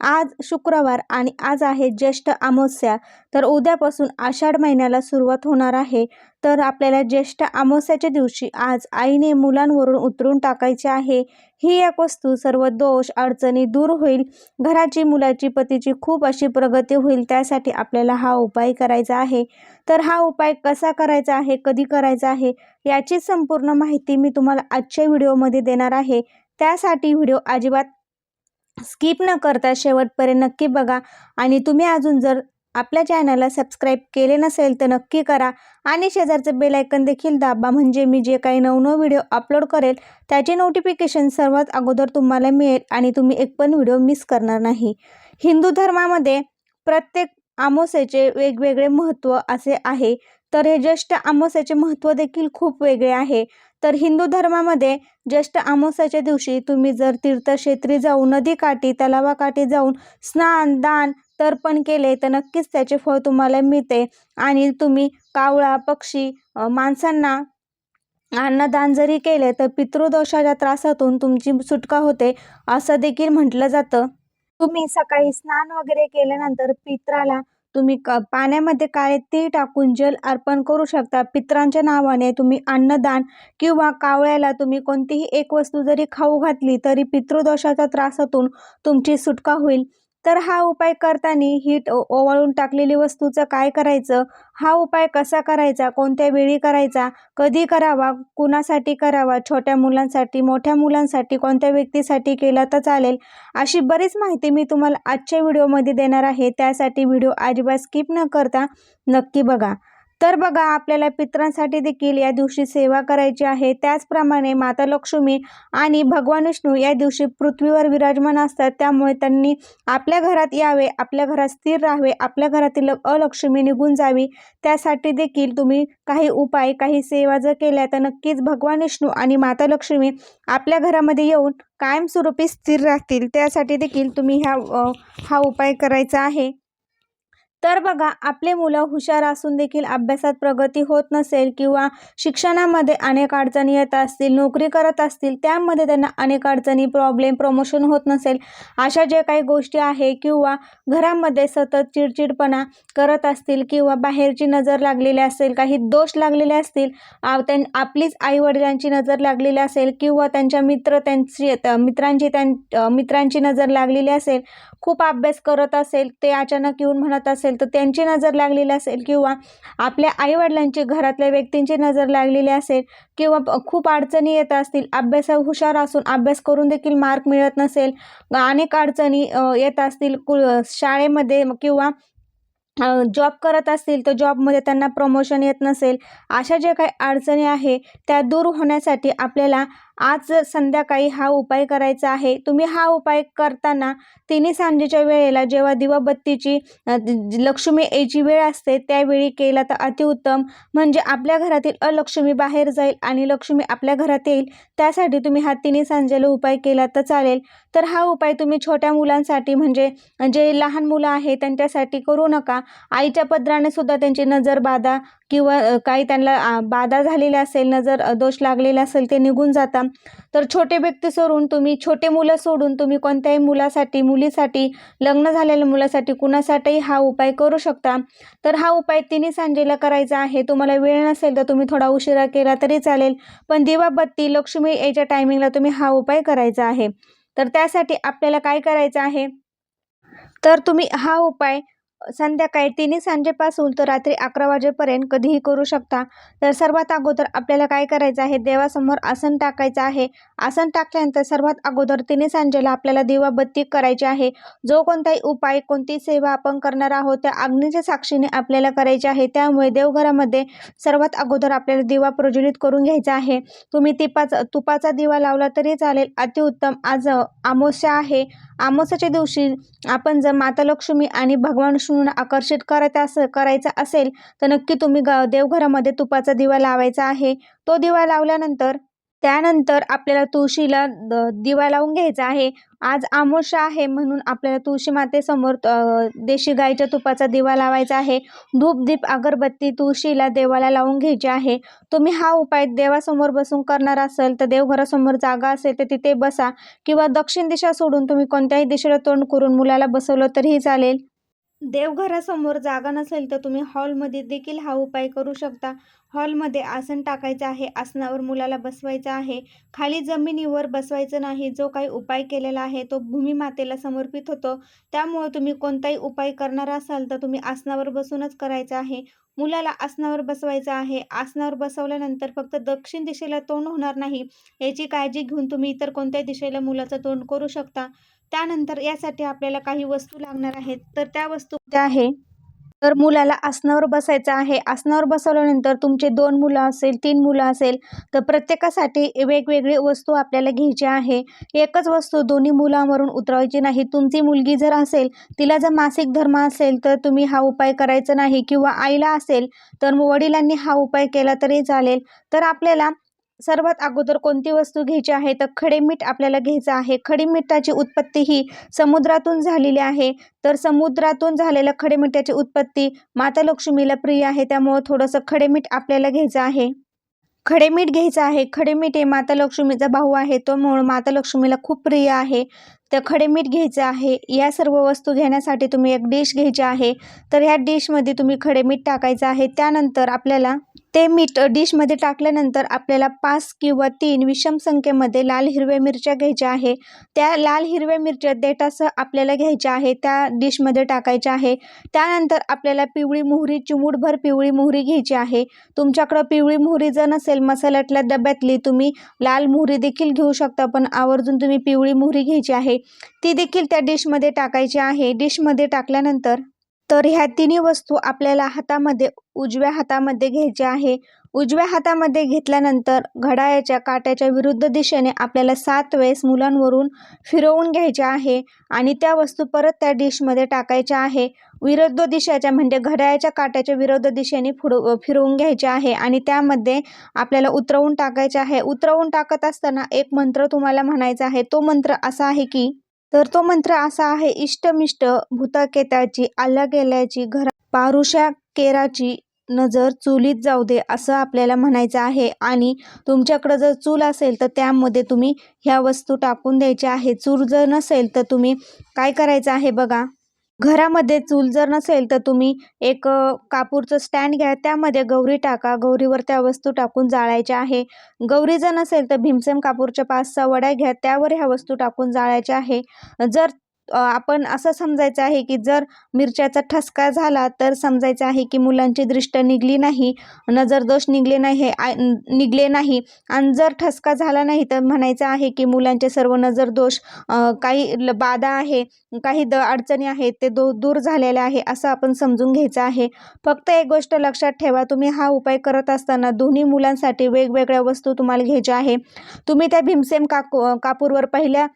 आज शुक्रवार आणि आज आहे ज्येष्ठ अमावस्या. तर उद्यापासून आषाढ महिन्याला सुरुवात होणार आहे. तर आपल्याला ज्येष्ठ अमावस्याच्या दिवशी आज आईने मुलांवरून उतरून टाकायचे आहे. ही एक वस्तू सर्व दोष अडचणी दूर होईल. घराची मुलाची पतीची खूप अशी प्रगती होईल त्यासाठी आपल्याला हा उपाय करायचा आहे. तर हा उपाय कसा करायचा आहे कधी करायचा आहे याची संपूर्ण माहिती मी तुम्हाला आजच्या व्हिडिओमध्ये देणार आहे. त्यासाठी व्हिडिओ अजिबात स्किप न करता शेवटपर्यंत नक्की बघा. आणि तुम्ही अजून जर आपल्या चॅनलला सबस्क्राईब केले नसेल तर नक्की करा. आणि शेजारचं बेल आयकन देखील दाबा. म्हणजे मी जे काही नवनव व्हिडिओ अपलोड करेल त्याचे नोटिफिकेशन सर्वात अगोदर तुम्हाला मिळेल आणि तुम्ही एक पण व्हिडिओ मिस करणार नाही. हिंदू धर्मामध्ये प्रत्येक आमोसेचे वेगवेगळे महत्त्व असे आहे. तर हे ज्येष्ठ अमावस्याचे महत्त्व देखील खूप वेगळे आहे. तर हिंदू धर्मामध्ये ज्येष्ठ अमावस्याच्या दिवशी तुम्ही जर तीर्थक्षेत्री जाऊन नदीकाठी तलावाकाठी जाऊन स्नान दान तर्पण केले तर नक्कीच त्याचे फळ तुम्हाला मिळते. आणि तुम्ही कावळा पक्षी माणसांना अन्नदान जरी केले तर पितृदोषाच्या त्रासातून तुमची सुटका होते असं देखील म्हटलं जातं. तुम्ही सकाळी स्नान वगैरे केल्यानंतर पित्राला तुम्ही क पाण्यामध्ये काळे तीळ टाकून जल अर्पण करू शकता. पित्रांच्या नावाने तुम्ही अन्नदान किंवा कावळ्याला तुम्ही कोणतीही एक वस्तू जरी खाऊ घातली तरी पितृदोषाच्या त्रासातून तुमची सुटका होईल. तर हा उपाय करताना हीट ओ- ओवाळून टाकलेली वस्तूचं काय करायचं? हा उपाय कसा करायचा? कोणत्या वेळी करायचा? कधी करावा? कुणासाठी करावा? छोट्या मुलांसाठी मोठ्या मुलांसाठी कोणत्या व्यक्तीसाठी केला तर चालेल? अशी बरीच माहिती मी तुम्हाला आजच्या व्हिडिओमध्ये देणार आहे. त्यासाठी व्हिडिओ अजिबात स्किप न करता नक्की बघा. तर बघा आपल्याला पित्रांसाठी देखील या दिवशी सेवा करायची आहे. त्याचप्रमाणे माता लक्ष्मी आणि भगवान विष्णू या दिवशी पृथ्वीवर विराजमान असतात. त्यामुळे त्यांनी आपल्या घरात यावे आपल्या घरात स्थिर राहावे आपल्या घरातील अलक्ष्मी निघून जावी. त्यासाठी देखील तुम्ही काही उपाय काही सेवा जर केल्या तर नक्कीच भगवान विष्णू आणि माता लक्ष्मी आपल्या घरामध्ये येऊन कायमस्वरूपी स्थिर राहतील. त्यासाठी देखील तुम्ही ह्या हा उपाय करायचा आहे. तर बघा आपले मुलं हुशार असून देखील अभ्यासात प्रगती होत नसेल किंवा शिक्षणामध्ये अनेक अडचणी येत असतील नोकरी करत असतील त्यामध्ये त्यांना अनेक अडचणी प्रॉब्लेम प्रमोशन होत नसेल अशा ज्या काही गोष्टी आहे किंवा घरामध्ये सतत चिडचिडपणा करत असतील किंवा बाहेरची नजर लागलेली असेल काही दोष लागलेले असतील आ- त्यां आपलीच आईवडिलांची नजर लागलेली असेल किंवा त्यांच्या मित्र त्यांची त- मित्रांची त्यां मित्रांची नजर लागलेली असेल खूप अभ्यास करत असेल ते अचानक येऊन म्हणत असेल असेल तर त्यांची नजर लागलेली असेल किंवा आपल्या आईवडिलांची घरातल्या व्यक्तींची नजर लागलेली असेल किंवा खूप अडचणी येत असतील अभ्यास हुशार असून अभ्यास करून देखील मार्क मिळत नसेल अनेक अडचणी येत असतील कु शाळेमध्ये किंवा जॉब करत असतील तर जॉबमध्ये त्यांना प्रमोशन येत नसेल अशा ज्या काही अडचणी आहे त्या दूर होण्यासाठी आपल्याला आज संध्याकाळी हा उपाय करायचा आहे. तुम्ही हा उपाय करताना तिन्ही सांजेच्या वेळेला जेव्हा दिवाबत्तीची लक्ष्मी यायची वेळ असते त्यावेळी केला तर अतिउत्तम. म्हणजे आपल्या घरातील अलक्ष्मी बाहेर जाईल आणि लक्ष्मी आपल्या घरात येईल त्यासाठी तुम्ही हा तिन्ही सांजेला उपाय केला तर चालेल. तर हा उपाय तुम्ही छोट्या मुलांसाठी म्हणजे जे लहान मुलं आहे त्यांच्यासाठी करू नका. आईच्या पदराने सुद्धा त्यांची नजर बाधा. किंवा काही त्यांना बाधा झालेल्या असेल नजर जर दोष लागलेला असेल ते निघून जातात. तर छोटे व्यक्ती सोडून तुम्ही छोटे मुलं सोडून तुम्ही कोणत्याही मुलासाठी मुलीसाठी लग्न झालेल्या मुलासाठी कुणासाठीही हा उपाय करू शकता. तर हा उपाय तिन्ही सांजेला करायचा आहे. तुम्हाला वेळ नसेल तर तुम्ही थोडा उशिरा केला तरी चालेल. पण दिवाबत्ती लक्ष्मी याच्या टायमिंगला तुम्ही हा उपाय करायचा आहे. तर त्यासाठी आपल्याला काय करायचं आहे? तर तुम्ही हा उपाय संध्याकाळी तिन्ही सांजेपासून तर रात्री अकरा वाजेपर्यंत कधीही करू शकता. तर सर्वात अगोदर आपल्याला काय करायचं आहे? देवासमोर आसन टाकायचं आहे. आसन टाकल्यानंतर सर्वात अगोदर तिन्ही सांजेला आपल्याला दिवाबत्ती करायची आहे. जो कोणताही उपाय कोणती सेवा आपण करणार आहोत त्या अग्नीच्या साक्षीने आपल्याला करायची आहे. त्यामुळे देवघरामध्ये सर्वात अगोदर आपल्याला दिवा प्रज्वलित करून घ्यायचा आहे. तुम्ही तिपाचा तुपाचा दिवा लावला तरी चालेल. अतिउत्तम आज अ, अमावस्या आहे. अमावस्याच्या दिवशी आपण जर माता लक्ष्मी आणि भगवान विष्णूंना आकर्षित करत अस करायचं असेल तर नक्की तुम्ही ग देवघरामध्ये तुपाचा दिवा लावायचा आहे. तो दिवा लावल्यानंतर त्यानंतर आपल्याला तुळशीला द दिवा लावून घ्यायचा आहे. आज आमोशा आहे म्हणून आपल्याला तुळशी मातेसमोर देशी गाईच्या तुपाचा दिवा लावायचा आहे. धूप दीप अगरबत्ती तुळशीला देवाला लावून घ्यायची आहे. तुम्ही हा उपाय देवासमोर बसून करणार असेल तर देवघरासमोर जागा असेल तर तिथे बसा किंवा दक्षिण दिशा सोडून तुम्ही कोणत्याही दिशेला तोंड करून मुलाला बसवलं तरीही चालेल. देवघरासमोर जागा नसेल तर तुम्ही हॉलमध्ये देखील हा उपाय करू शकता. हॉलमध्ये आसन टाकायचं आहे आसनावर मुलाला बसवायचं आहे. खाली जमिनीवर बसवायचं नाही जो काही उपाय केलेला आहे तो भूमीमातेला समर्पित होतो. त्यामुळे तुम्ही कोणताही उपाय करणार असाल तर तुम्ही आसनावर बसूनच करायचं आहे. मुलाला आसनावर बसवायचं आहे. आसनावर बसवल्यानंतर फक्त दक्षिण दिशेला तोंड होणार नाही. याची काळजी घेऊन तुम्ही इतर कोणत्याही दिशेला मुलाचं तोंड करू शकता. त्यानंतर यासाठी आपल्याला काही वस्तू लागणार आहेत. तर त्या वस्तू त्या आहे तर मुलाला आसनावर बसायचं आहे. आसनावर बसवल्यानंतर तुमचे दोन मुलं असेल तीन मुलं असेल तर प्रत्येकासाठी वेगवेगळी वस्तू आपल्याला घ्यायची आहे. एकच वस्तू दोन्ही मुलांवरून उतरवायची नाही. तुमची मुलगी जर असेल तिला जर मासिक धर्म असेल तर तुम्ही हा उपाय करायचा नाही. किंवा आईला असेल तर मग वडिलांनी हा उपाय केला तरी चालेल. तर आपल्याला सर्वात अगोदर कोणती वस्तू घ्यायची आहे? तर खडे मीठ आपल्याला घ्यायचं आहे. खडे मिठाची उत्पत्ती ही समुद्रातून झालेली आहे. तर समुद्रातून झालेल्या खडे मिठाची उत्पत्ती माता लक्ष्मीला प्रिय आहे. त्यामुळं थोडंसं खडे मीठ आपल्याला घ्यायचं आहे. खडे मीठ घ्यायचं आहे. खडे मीठ हे माता लक्ष्मीचा भाऊ आहे. तो म्हणून माता लक्ष्मीला खूप प्रिय आहे. तर खडे मीठ घ्यायचं आहे. या सर्व वस्तू घेण्यासाठी तुम्ही एक डिश घ्यायची आहे. तर ह्या डिशमध्ये तुम्ही खडे मीठ टाकायचं आहे. त्यानंतर आपल्याला ते मीठ डिशमध्ये टाकल्यानंतर आपल्याला पाच किंवा तीन विषम संख्येमध्ये लाल हिरव्या मिरच्या घ्यायच्या आहे. त्या लाल हिरव्या मिरच्या देठासह आपल्याला घ्यायच्या आहे त्या डिशमध्ये टाकायच्या आहे. त्यानंतर आपल्याला पिवळी मोहरी चिमूटभर पिवळी मोहरी घ्यायची आहे. तुमच्याकडं पिवळी मोहरी जर नसेल मसाल्यातल्या डब्यातली तुम्ही लाल मोहरी देखील घेऊ शकता पण आवर्जून तुम्ही पिवळी मोहरी घ्यायची आहे. ती देखील त्या डिशमध्ये टाकायची आहे. डिशमध्ये टाकल्यानंतर तर ह्या तिन्ही वस्तू आपल्याला हातामध्ये उजव्या हातामध्ये घ्यायच्या आहे. उजव्या हातामध्ये घेतल्यानंतर घड्याळाच्या काट्याच्या विरुद्ध दिशेने आपल्याला सात वेळेस मुलांवरून फिरवून घ्यायच्या आहे आणि त्या वस्तू परत त्या डिशमध्ये टाकायच्या आहे. विरुद्ध दिशेच्या म्हणजे घड्याळाच्या काट्याच्या विरुद्ध दिशेने फुड फिरवून घ्यायचे आहे आणि त्यामध्ये आपल्याला उतरवून टाकायचे आहे. उतरवून टाकत असताना एक मंत्र तुम्हाला म्हणायचा आहे. तो मंत्र असा आहे की तर तो मंत्र असा आहे इष्टमिष्ट भूताकेताची आल्या गेल्याची घरा पारुषा केराची नजर चुलीत जाऊ दे असं आपल्याला म्हणायचं आहे. आणि तुमच्याकडं जर चूल असेल तर त्यामध्ये तुम्ही ह्या वस्तू टाकून द्यायच्या आहे चूल जर नसेल तर तुम्ही काय करायचं आहे बघा? घरामध्ये चूल जर नसेल तर तुम्ही एक कापूरचं स्टँड घ्या त्यामध्ये गौरी टाका गौरीवर त्या वस्तू टाकून जाळायच्या आहे. गौरी जर नसेल तर भीमसेम कापूरच्या पाच सहा वड्या घ्या त्यावर ह्या वस्तू टाकून जाळायच्या आहे. जर आपण असं समजायचं आहे की जर मिरच्याचा ठसका झाला तर समजायचं आहे की मुलांची दृष्ट निघली नाही नजर दोष निघले नाही निघले नाही. आणि जर ठसका झाला नाही तर म्हणायचं आहे की मुलांचे सर्व नजर दोष काही ल- बाधा आहे काही द अडचणी आहेत ते दो दूर झालेल्या आहे असं आपण समजून घ्यायचं आहे. फक्त एक गोष्ट लक्षात ठेवा तुम्ही हा उपाय करत असताना दोन्ही मुलांसाठी वेगवेगळ्या वस्तू तुम्हाला घ्यायच्या आहे. तुम्ही त्या भीमसेम काकू कापूरवर पहिल्या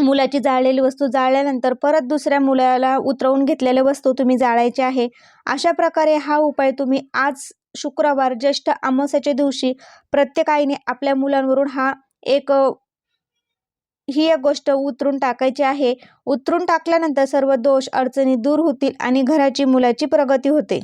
मुलाची जाळलेली वस्तू जाळल्यानंतर परत दुसऱ्या मुलाला उतरवून घेतलेल्या वस्तू तुम्ही जाळायची आहे. अशा प्रकारे हा उपाय तुम्ही आज शुक्रवार ज्येष्ठ अमावस्याच्या दिवशी प्रत्येक आईने आपल्या मुलांवरून हा एक ही एक गोष्ट उतरून टाकायची आहे. उतरून टाकल्यानंतर सर्व दोष अडचणी दूर होतील आणि घराची मुलाची प्रगती होते.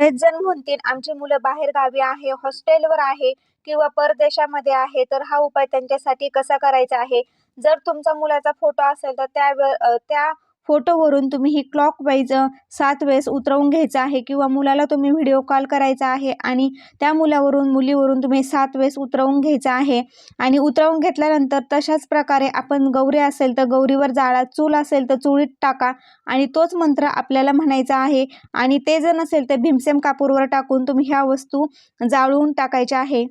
बरेच जण म्हणतील आमची मुलं बाहेर गावी आहे हॉस्टेलवर आहे किंवा परदेशामध्ये आहे तर हा उपाय त्यांच्यासाठी कसा करायचा आहे? जर तुमचा मुलाचा फोटो असेल तर त्या त्या फोटोवरून तुम्ही ही क्लॉक वाईज सात वेळेस उतरवून घ्यायचं आहे किंवा मुलाला तुम्ही व्हिडिओ कॉल करायचा आहे आणि त्या मुलावरून मुलीवरून तुम्ही सात वेळेस उतरवून घ्यायचं आहे. आणि उतरवून घेतल्यानंतर तशाच प्रकारे आपण गौरी असेल तर गौरीवर जाळा चूल असेल तर चुळीत टाका आणि तोच मंत्र आपल्याला म्हणायचा आहे. आणि ते जर नसेल तर भीमसेम कापूरवर टाकून तुम्ही ह्या वस्तू जाळून टाकायच्या आहे.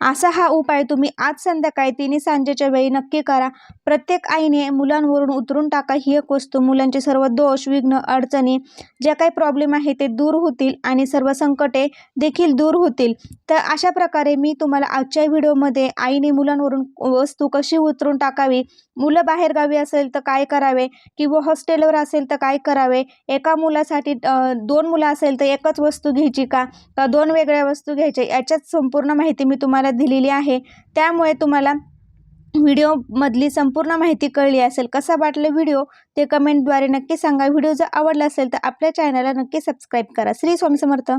असा हा उपाय तुम्ही आज संध्याकाळी तिन्ही सांजेच्या वेळी नक्की करा. प्रत्येक आईने मुलांवरून उतरून टाका ही एक वस्तू. मुलांचे सर्व दोष विघ्न अडचणी ज्या काही प्रॉब्लेम आहे ते दूर होतील आणि सर्व संकटे देखील दूर होतील. तर अशा प्रकारे मी तुम्हाला आजच्या व्हिडिओमध्ये आईने मुलांवरून वस्तू कशी उतरून टाकावी मुलं बाहेरगावी असेल तर काय करावे? किंवा हॉस्टेलवर असेल तर काय करावे? एका मुलासाठी दोन मुलं असेल तर एकच वस्तू घ्यायची का? का दोन वेगळ्या वस्तू घ्यायच्या? याच्यात संपूर्ण माहिती मी तुम्हाला दिलेली आहे. त्यामुळे तुम्हाला व्हिडिओमधली संपूर्ण माहिती कळली असेल. कसा वाटले व्हिडिओ? ते कमेंटद्वारे नक्की सांगा. व्हिडिओ जर आवडला असेल तर आपल्या चॅनलला नक्की सबस्क्राईब करा. श्री स्वामी समर्थ.